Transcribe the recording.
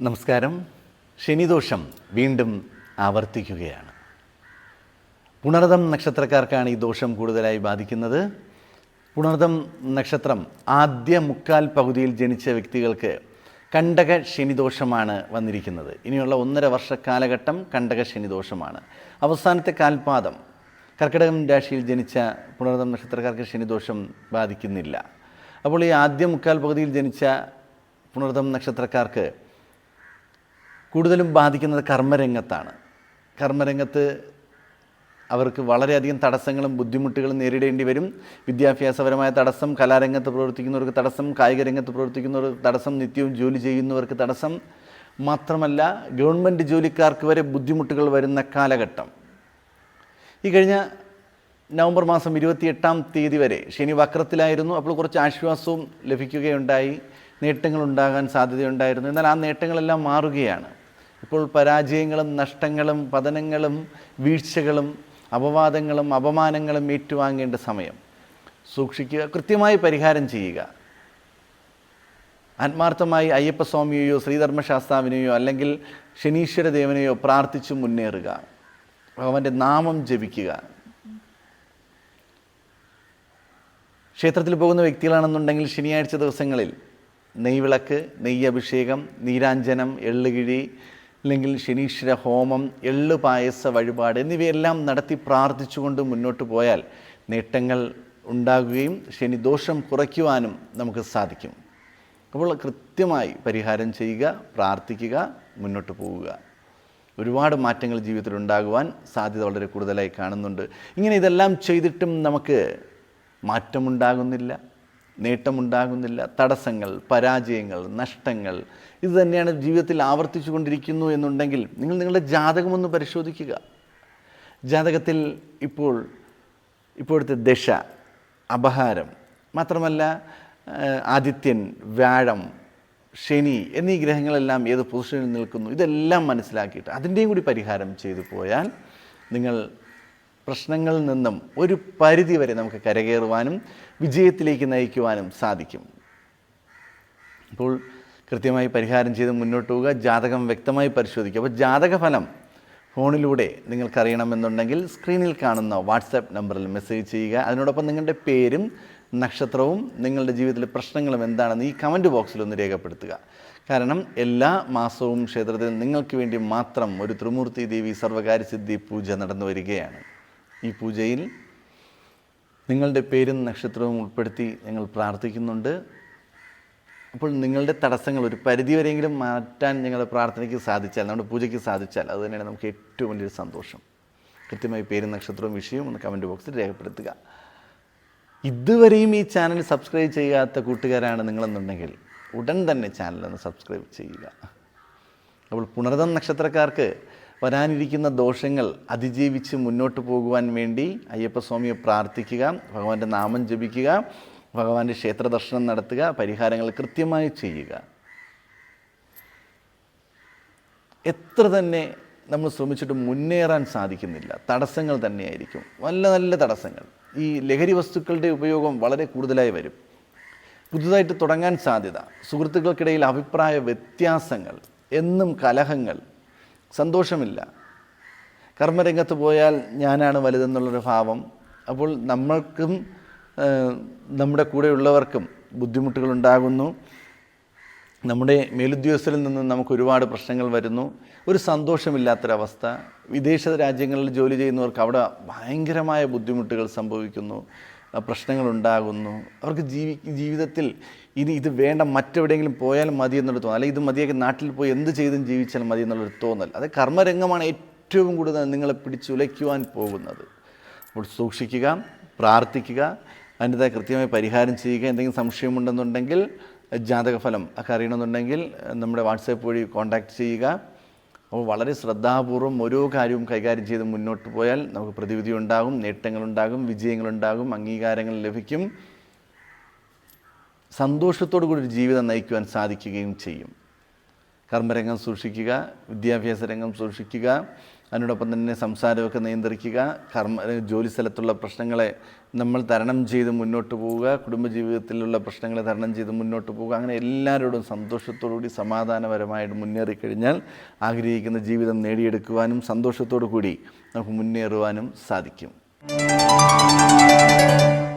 നമസ്കാരം. ശനിദോഷം വീണ്ടും ആവർത്തിക്കുകയാണ്. പുണർതം നക്ഷത്രക്കാർക്കാണ് ഈ ദോഷം കൂടുതലായി ബാധിക്കുന്നത്. പുണർതം നക്ഷത്രം ആദ്യ മുക്കാൽ പകുതിയിൽ ജനിച്ച വ്യക്തികൾക്ക് കണ്ടക ശനിദോഷമാണ് വന്നിരിക്കുന്നത്. ഇനിയുള്ള ഒന്നര വർഷ കാലഘട്ടം കണ്ടക ശനിദോഷമാണ്. അവസാനത്തെ കാൽപാദം കർക്കിടകം രാശിയിൽ ജനിച്ച പുണർതം നക്ഷത്രക്കാർക്ക് ശനിദോഷം ബാധിക്കുന്നില്ല. അപ്പോൾ ഈ ആദ്യ മുക്കാൽ പകുതിയിൽ ജനിച്ച പുണർതം നക്ഷത്രക്കാർക്ക് കൂടുതലും ബാധിക്കുന്നത് കർമ്മരംഗത്താണ്. കർമ്മരംഗത്ത് അവർക്ക് വളരെയധികം തടസ്സങ്ങളും ബുദ്ധിമുട്ടുകളും നേരിടേണ്ടി വരും. വിദ്യാഭ്യാസപരമായ തടസ്സം കലാരംഗത്ത് പ്രവർത്തിക്കുന്നവർക്ക് തടസ്സം കായിക രംഗത്ത് പ്രവർത്തിക്കുന്നവർക്ക് തടസ്സം നിത്യവും ജോലി ചെയ്യുന്നവർക്ക് തടസ്സം. മാത്രമല്ല ഗവൺമെന്റ് ജോലിക്കാർക്ക് വരെ ബുദ്ധിമുട്ടുകൾ വരുന്ന കാലഘട്ടം. ഈ കഴിഞ്ഞ നവംബർ മാസം ഇരുപത്തിയെട്ടാം തീയതി വരെ ശനി വക്രത്തിലായിരുന്നു. അപ്പോൾ കുറച്ച് ആശ്വാസവും ലഭിക്കുകയുണ്ടായി. നേട്ടങ്ങളുണ്ടാകാൻ സാധ്യതയുണ്ടായിരുന്നു. എന്നാൽ ആ നേട്ടങ്ങളെല്ലാം മാറുകയാണ്. ഇപ്പോൾ പരാജയങ്ങളും നഷ്ടങ്ങളും പതനങ്ങളും വീഴ്ചകളും അപവാദങ്ങളും അപമാനങ്ങളും ഏറ്റുവാങ്ങേണ്ട സമയം. സൂക്ഷിക്കുക കൃത്യമായി പരിഹാരം ചെയ്യുക. ആത്മാർത്ഥമായി അയ്യപ്പസ്വാമിയെയോ ശ്രീധർമ്മശാസ്താവിനെയോ അല്ലെങ്കിൽ ശനീശ്വര ദേവനെയോ പ്രാർത്ഥിച്ചു മുന്നേറുക. ഭഗവാന്റെ നാമം ജപിക്കുക. ക്ഷേത്രത്തിൽ പോകുന്ന വ്യക്തികളാണെന്നുണ്ടെങ്കിൽ ശനിയാഴ്ച ദിവസങ്ങളിൽ നെയ്വിളക്ക് നെയ്യഭിഷേകം നീരാഞ്ജനം എള്ളുകിഴി അല്ലെങ്കിൽ ശനീശ്വര ഹോമം എള്ള് പായസ വഴിപാട് എന്നിവയെല്ലാം നടത്തി പ്രാർത്ഥിച്ചുകൊണ്ട് മുന്നോട്ട് പോയാൽ നേട്ടങ്ങൾ ഉണ്ടാകുകയും ശനി ദോഷം കുറയ്ക്കുവാനും നമുക്ക് സാധിക്കും. അപ്പോൾ കൃത്യമായി പരിഹാരം ചെയ്യുക പ്രാർത്ഥിക്കുക മുന്നോട്ട് പോവുക. ഒരുപാട് മാറ്റങ്ങൾ ജീവിതത്തിൽ ഉണ്ടാകുവാൻ സാധ്യത വളരെ കൂടുതലായി കാണുന്നുണ്ട്. ഇങ്ങനെ ഇതെല്ലാം ചെയ്തിട്ടും നമുക്ക് മാറ്റമുണ്ടാകുന്നില്ല. നേട്ടമുണ്ടാകുന്നില്ല. തടസ്സങ്ങൾ പരാജയങ്ങൾ നഷ്ടങ്ങൾ. ഇത് തന്നെയാണ് ജീവിതത്തിൽ ആവർത്തിച്ചു കൊണ്ടിരിക്കുന്നു എന്നുണ്ടെങ്കിൽ നിങ്ങൾ നിങ്ങളുടെ ജാതകമൊന്ന് പരിശോധിക്കുക. ജാതകത്തിൽ ഇപ്പോൾ ഇപ്പോഴത്തെ ദശ അപഹാരം മാത്രമല്ല ആദിത്യൻ വ്യാഴം ശനി എന്നീ ഗ്രഹങ്ങളെല്ലാം ഏത് പൊസിഷനിൽ നിൽക്കുന്നു? ഇതെല്ലാം മനസ്സിലാക്കിയിട്ട് അതിന്റെയും കൂടി പരിഹാരം ചെയ്തു പോയാൽ നിങ്ങൾ പ്രശ്നങ്ങളിൽ നിന്നും ഒരു പരിധി വരെ നമുക്ക് കരകയറുവാനും വിജയത്തിലേക്ക് നയിക്കുവാനും സാധിക്കും. അപ്പോൾ കൃത്യമായി പരിഹാരം ചെയ്ത് മുന്നോട്ട് പോവുക ജാതകം വ്യക്തമായി പരിശോധിക്കുക. അപ്പോൾ ജാതകഫലം ഫോണിലൂടെ നിങ്ങൾക്കറിയണമെന്നുണ്ടെങ്കിൽ സ്ക്രീനിൽ കാണുന്ന വാട്സാപ്പ് നമ്പറിൽ മെസ്സേജ് ചെയ്യുക. അതിനോടൊപ്പം നിങ്ങളുടെ പേരും നക്ഷത്രവും നിങ്ങളുടെ ജീവിതത്തിലെ പ്രശ്നങ്ങളും എന്താണെന്ന് ഈ കമന്റ് ബോക്സിൽ ഒന്ന് രേഖപ്പെടുത്തുക. കാരണം എല്ലാ മാസവും ക്ഷേത്രത്തിൽ നിങ്ങൾക്ക് വേണ്ടി മാത്രം ഒരു ത്രിമൂർത്തി ദേവി സർവകാര്യസിദ്ധി പൂജ നടന്നു വരികയാണ്. ഈ പൂജയിൽ നിങ്ങളുടെ പേരും നക്ഷത്രവും ഉൾപ്പെടുത്തി ഞങ്ങൾ പ്രാർത്ഥിക്കുന്നുണ്ട്. അപ്പോൾ നിങ്ങളുടെ തടസ്സങ്ങൾ ഒരു പരിധിവരെയെങ്കിലും മാറ്റാൻ ഞങ്ങളുടെ പ്രാർത്ഥനയ്ക്ക് സാധിച്ചാൽ നമ്മുടെ പൂജയ്ക്ക് സാധിച്ചാൽ അത് തന്നെയാണ് നമുക്ക് ഏറ്റവും വലിയൊരു സന്തോഷം. കൃത്യമായി പേരും നക്ഷത്രവും വിഷയവും ഒന്ന് കമന്റ് ബോക്സിൽ രേഖപ്പെടുത്തുക. ഇതുവരെയും ഈ ചാനൽ സബ്സ്ക്രൈബ് ചെയ്യാത്ത കൂട്ടുകാരാണ് നിങ്ങളെന്നുണ്ടെങ്കിൽ ഉടൻ തന്നെ ചാനലൊന്ന് സബ്സ്ക്രൈബ് ചെയ്യുക. അപ്പോൾ പുണർദം നക്ഷത്രക്കാർക്ക് വരാനിരിക്കുന്ന ദോഷങ്ങൾ അതിജീവിച്ച് മുന്നോട്ട് പോകുവാൻ വേണ്ടി അയ്യപ്പസ്വാമിയെ പ്രാർത്ഥിക്കുക ഭഗവാന്റെ നാമം ജപിക്കുക ഭഗവാന്റെ ക്ഷേത്ര ദർശനം നടത്തുക പരിഹാരങ്ങൾ കൃത്യമായി ചെയ്യുക. എത്ര തന്നെ നമ്മൾ ശ്രമിച്ചിട്ട് മുന്നേറാൻ സാധിക്കുന്നില്ല. തടസ്സങ്ങൾ തന്നെയായിരിക്കും. നല്ല നല്ല തടസ്സങ്ങൾ. ഈ ലഹരി വസ്തുക്കളുടെ ഉപയോഗം വളരെ കൂടുതലായി വരും. പുതുതായിട്ട് തുടങ്ങാൻ സാധ്യത സുഹൃത്തുക്കൾക്കിടയിൽ അഭിപ്രായ വ്യത്യാസങ്ങൾ എന്നും കലഹങ്ങൾ സന്തോഷമില്ല. കർമ്മരംഗത്ത് പോയാൽ ഞാനാണ് വലുതെന്നുള്ളൊരു ഭാവം. അപ്പോൾ നമ്മൾക്കും നമ്മുടെ കൂടെയുള്ളവർക്കും ബുദ്ധിമുട്ടുകളുണ്ടാകുന്നു. നമ്മുടെ മേലുദ്യോഗസ്ഥരിൽ നിന്ന് നമുക്ക് ഒരുപാട് പ്രശ്നങ്ങൾ വരുന്നു. ഒരു സന്തോഷമില്ലാത്തൊരവസ്ഥ. വിദേശ രാജ്യങ്ങളിൽ ജോലി ചെയ്യുന്നവർക്ക് അവിടെ ഭയങ്കരമായ ബുദ്ധിമുട്ടുകൾ സംഭവിക്കുന്നു. പ്രശ്നങ്ങളുണ്ടാകുന്നു. അവർക്ക് ജീവി ജീവിതത്തിൽ ഇനി ഇത് വേണ്ട മറ്റെവിടെയെങ്കിലും പോയാൽ മതി എന്നുള്ള തോന്നൽ. അല്ലെങ്കിൽ ഇത് മതിയൊക്കെ നാട്ടിൽ പോയി എന്ത് ചെയ്തും ജീവിച്ചാൽ മതി എന്നുള്ളൊരു തോന്നൽ. അത് കർമ്മരംഗമാണ് ഏറ്റവും കൂടുതൽ നിങ്ങളെ പിടിച്ചുലയ്ക്കുവാൻ പോകുന്നത്. അപ്പോൾ സൂക്ഷിക്കുക പ്രാർത്ഥിക്കുക അതിന്റെ കൃത്യമായി പരിഹാരം ചെയ്യുക എന്തെങ്കിലും സംശയമുണ്ടെന്നുണ്ടെങ്കിൽ ജാതകഫലം ഒക്കെ അറിയണമെന്നുണ്ടെങ്കിൽ നമ്മുടെ വാട്സാപ്പ് വഴി കോൺടാക്റ്റ് ചെയ്യുക. അപ്പോൾ വളരെ ശ്രദ്ധാപൂർവം ഓരോ കാര്യവും കൈകാര്യം ചെയ്ത് മുന്നോട്ട് പോയാൽ നമുക്ക് പ്രതിവിധി ഉണ്ടാകും നേട്ടങ്ങളുണ്ടാകും വിജയങ്ങളുണ്ടാകും അംഗീകാരങ്ങൾ ലഭിക്കും. സന്തോഷത്തോടു കൂടി ഒരു ജീവിതം നയിക്കുവാൻ സാധിക്കുകയും ചെയ്യും. കർമ്മരംഗം സൂക്ഷിക്കുക വിദ്യാഭ്യാസ രംഗം സൂക്ഷിക്കുക അതിനോടൊപ്പം തന്നെ സംസാരമൊക്കെ നിയന്ത്രിക്കുക കർമ്മ ജോലി സ്ഥലത്തുള്ള പ്രശ്നങ്ങളെ നമ്മൾ തരണം ചെയ്ത് മുന്നോട്ട് പോവുക കുടുംബജീവിതത്തിലുള്ള പ്രശ്നങ്ങളെ തരണം ചെയ്ത് മുന്നോട്ട് പോവുക അങ്ങനെ എല്ലാവരോടും സന്തോഷത്തോടുകൂടി സമാധാനപരമായിട്ട് മുന്നേറിക്കഴിഞ്ഞാൽ ആഗ്രഹിക്കുന്ന ജീവിതം നേടിയെടുക്കുവാനും സന്തോഷത്തോടു കൂടി നമുക്ക് മുന്നേറുവാനും സാധിക്കും.